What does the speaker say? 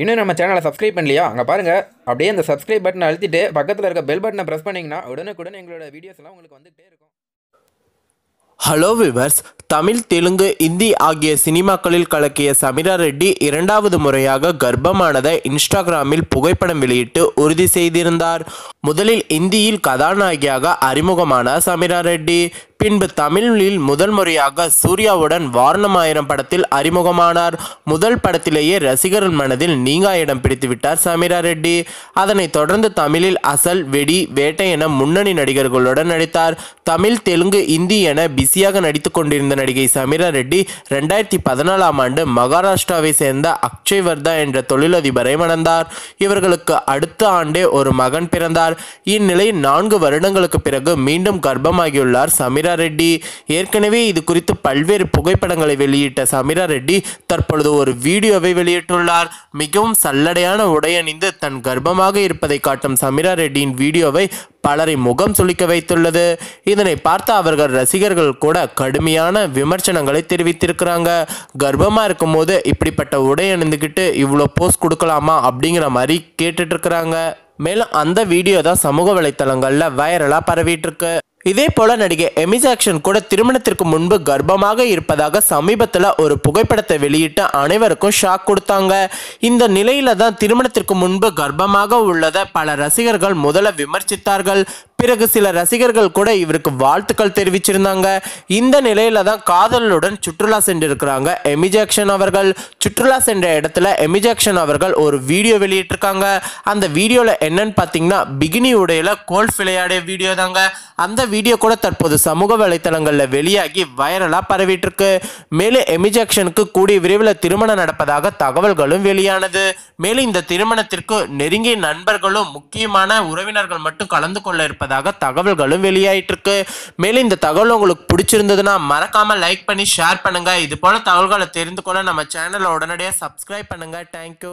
இன்னும் நம்ம சேனலை சப்ஸ்கிரைப் பண்ணலையா? அங்கே பாருங்கள் அப்படியே அந்த சப்ஸ்கிரைப் பட்டனை அழுத்திட்டு பக்கத்தில் இருக்க பெல் பட்டனை ப்ரெஸ் பண்ணிங்கன்னா உடனுக்குடன் எங்களோட வீடியோஸ் எல்லாம் உங்களுக்கு வந்துகிட்டே இருக்கும். ஹலோ விவர்ஸ் தமிழ் தெலுங்கு இந்தி ஆகிய சினிமாக்களில் கலக்கிய சமிரா ரெட்டி இரண்டாவது முறையாக கர்ப்பமானதை இன்ஸ்டாகிராமில் புகைப்படம் வெளியிட்டு உறுதி செய்திருந்தார். முதலில் இந்தியில் கதாநாயகியாக அறிமுகமான சமீரா ரெட்டி பின்பு தமிழில் முதல் முறையாக சூர்யாவுடன் வாரணமாயிரம் படத்தில் அறிமுகமானார். முதல் படத்திலேயே ரசிகர்கள் மனதில் நீங்கா இடம் பிடித்துவிட்டார் சமீரா ரெட்டி. அதனைத் தொடர்ந்து தமிழில் அசல் வெடி வேட்டை என முன்னணி நடிகர்களுடன் நடித்தார். தமிழ் தெலுங்கு இந்தி என பிஸியாக நடித்துக் கொண்டிருந்த நடிகை சமீரா ரெட்டி ரெண்டாயிரத்தி பதினாலாம் ஆண்டு மகாராஷ்டிராவை சேர்ந்த அக்ஷய் வர்தா என்ற தொழிலதிபரை மணந்தார். இவர்களுக்கு அடுத்த ஆண்டே ஒரு மகன் பிறந்தார். இந்நிலையில் நான்கு வருடங்களுக்கு பிறகு மீண்டும் கர்ப்பமாகியுள்ளார் சமிரா ரெட்டி. ஏற்கனவே இது குறித்து பல்வேறு புகைப்படங்களை வெளியிட்ட சமிரா ரெட்டி தற்பொழுது ஒரு வீடியோவை வெளியிட்டுள்ளார். மிகவும் சல்லடையான உடை அணிந்து தன் கர்ப்பமாக இருப்பதை காட்டும் சமிரா ரெட்டியின் வீடியோவை பலரை முகம் சுளிக்க வைத்துள்ளது. இதனை பார்த்த அவர்கள் ரசிகர்கள் கூட கடுமையான விமர்சனங்களை தெரிவித்திருக்கிறாங்க. கர்ப்பமாக இருக்கும்போது இப்படிப்பட்ட உடை அணிந்துக்கிட்டு இவ்வளோ போஸ்ட் கொடுக்கலாமா அப்படிங்கிற மாதிரி கேட்டுட்ருக்கிறாங்க மேலும் அந்த வீடியோ தான் சமூக வலைத்தளங்களில் வைரலாக பரவிட்டுருக்கு இதே போல நடிகை எமிசாக்ஷன் கூட திருமணத்திற்கு முன்பு கர்ப்பமாக இருப்பதாக சமீபத்தில் ஒரு புகைப்படத்தை வெளியிட்டு அனைவருக்கும் ஷாக் கொடுத்தாங்க. இந்த நிலையில தான் திருமணத்திற்கு முன்பு கர்ப்பமாக உள்ளதை பல ரசிகர்கள் முதல்ல விமர்சித்தார்கள். பிறகு சில ரசிகர்கள் கூட இவருக்கு வாழ்த்துக்கள் தெரிவிச்சிருந்தாங்க. இந்த நிலையில தான் காதலனுடன் சுற்றுலா சென்றிருக்கிறாங்க. எமி ஜாக்சன் அவர்கள். சுற்றுலா சென்ற இடத்துல எமி ஜாக்சன் அவர்கள் ஒரு வீடியோ வெளியிட்டிருக்காங்க. அந்த வீடியோவில் என்னன்னு பார்த்தீங்கன்னா பிகினி உடையில கோல்ஃப் விளையாடிய வீடியோ தாங்க. அந்த வீடியோ கூட தற்போது சமூக வலைத்தளங்களில் வெளியாகி வைரலாக பரவிட்டு இருக்கு மேலும் எமி ஜாக்சனுக்கு கூடிய விரைவில் திருமணம் நடப்பதாக தகவல்களும் வெளியானது. மேலும் இந்த திருமணத்திற்கு நெருங்கிய நண்பர்களும் முக்கியமான உறவினர்கள் மட்டும் கலந்து கொள்ள இருப்பதாக தகவல்களும் வெளியாயிட்டு இருக்கு மேலும் இந்த தகவல் உங்களுக்கு பிடிச்சிருந்ததுன்னா மறக்காம லைக் பண்ணி ஷேர் பண்ணுங்க. இது போல தகவல்களை தெரிந்து கொள்ள நம்ம சேனலை உடனடியாக சப்ஸ்கிரைப் பண்ணுங்க. தேங்க்யூ